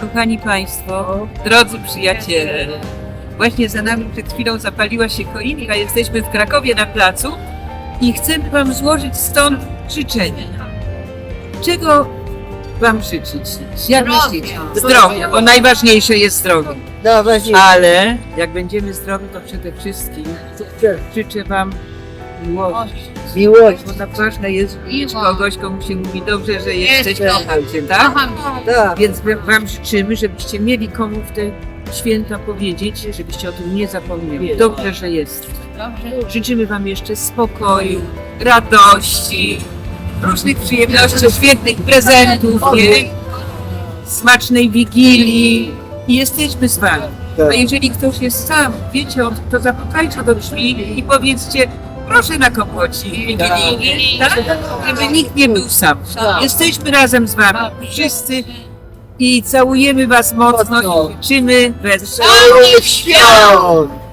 Kochani Państwo, drodzy przyjaciele, właśnie za nami przed chwilą zapaliła się choinka. Jesteśmy w Krakowie na placu i chcemy Wam złożyć stąd życzenia. Czego Wam życzyć? Jak myślicie? Zdrowia, bo najważniejsze jest zdrowie. No. Ale jak będziemy zdrowi, to przede wszystkim życzę Wam miłości. Miłość. Bo tak ważne jest mieć Miłość. kogoś, komu się mówi dobrze, że jesteś, Jestem. kocham Cię, tak? Kocham cię. Tak. Więc Wam życzymy, żebyście mieli komu w te święta powiedzieć, żebyście o tym nie zapomnieli. Dobrze, że jest. Dobrze. Życzymy Wam jeszcze spokoju, radości, różnych przyjemności, świetnych prezentów, nie? smacznej wigilii i jesteśmy z Wami. Tak. A jeżeli ktoś jest sam, wiecie, o- to zapukajcie do drzwi i powiedzcie, proszę na kopoci tak? Żeby nikt nie był sam. Tak. Jesteśmy razem z Wami, wszyscy i całujemy Was mocno i życzymy Wesołych świąt!